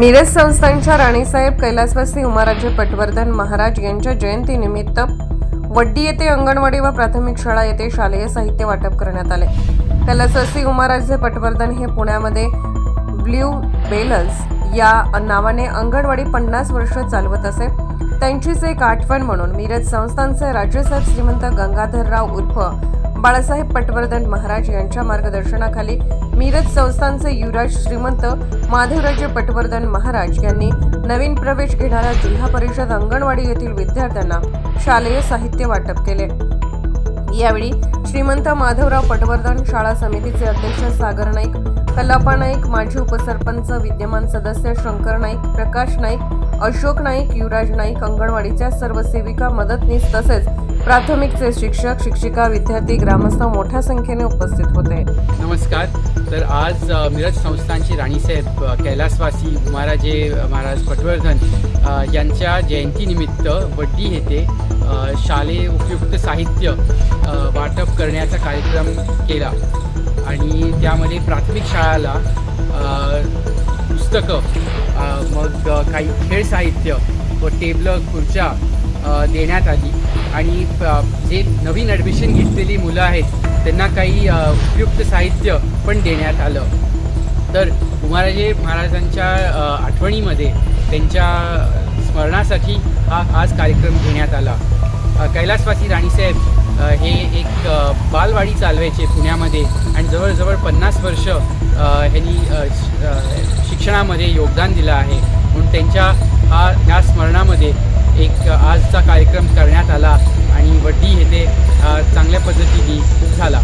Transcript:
मिरज संस्थानच्या राणीसाहेब कैलासवासी उमाराजे पटवर्धन महाराज यांच्या जयंतीनिमित्त वड्डी येथे अंगणवाडी व प्राथमिक शाळा येथे शालेय साहित्य वाटप करण्यात आले. कैलासवासी उमाराजे पटवर्धन हे पुण्यामध्ये ब्ल्यू बेलर्स या नावाने अंगणवाडी पन्नास वर्ष चालवत असे. त्यांचीच एक आठवण म्हणून मिरज संस्थानचे राज्यसाहेब श्रीमंत गंगाधरराव उर्फ बाळासाहेब पटवर्धन महाराज यांच्या मार्गदर्शनाखाली मिरज संस्थानचे युवराज श्रीमंत माधवराजे पटवर्धन महाराज यांनी नवीन प्रवेश घेणाऱ्या जिल्हा परिषद अंगणवाडी येथील विद्यार्थ्यांना शालेय साहित्य वाटप केले. यावेळी श्रीमंत माधवराव पटवर्धन शाळा समितीचे अध्यक्ष सागर नाईक कल्लापा नाईक माजी उपसरपंच विद्यमान सदस्य शंकर नाईक प्रकाश नाईक अशोक नाईक युवराज नाईक अंगणवाडीच्या सर्व सेविका मदतनीस तसेच प्राथमिकचे शिक्षक शिक्षिका विद्यार्थी ग्रामस्थ मोठ्या संख्येने उपस्थित होते. नमस्कार. तर आज मिरज संस्थानची राणीसाहेब कैलासवासी महाराजे महाराज पटवर्धन यांच्या जयंतीनिमित्त वड्डी येथे शालेय उपयुक्त साहित्य वाटप करण्याचा कार्यक्रम केला. आणि त्यामध्ये प्राथमिक शाळाला पुस्तकं मग काही खेळ साहित्य व टेबलं खुर्च्या देण्यात आली. आणि जे नवीन ॲडमिशन घेतलेली मुलं आहेत त्यांना काही उपयुक्त साहित्य पण देण्यात आलं. तर उमाराजे महाराजांच्या आठवणीमध्ये त्यांच्या स्मरणासाठी हा आज कार्यक्रम घेण्यात आला. कैलासवासी राणीसाहेब हे एक बालवाडी चालवायचे पुण्यामध्ये आणि जवळजवळ पन्नास वर्ष ह्यांनी शिक्षणामध्ये योगदान दिलं आहे. म्हणून त्यांच्या हा ह्या स्मरण एक आजचा कार्यक्रम करण्यात आला आणि वड्डी येथे चांगल्या पद्धतीने झाला.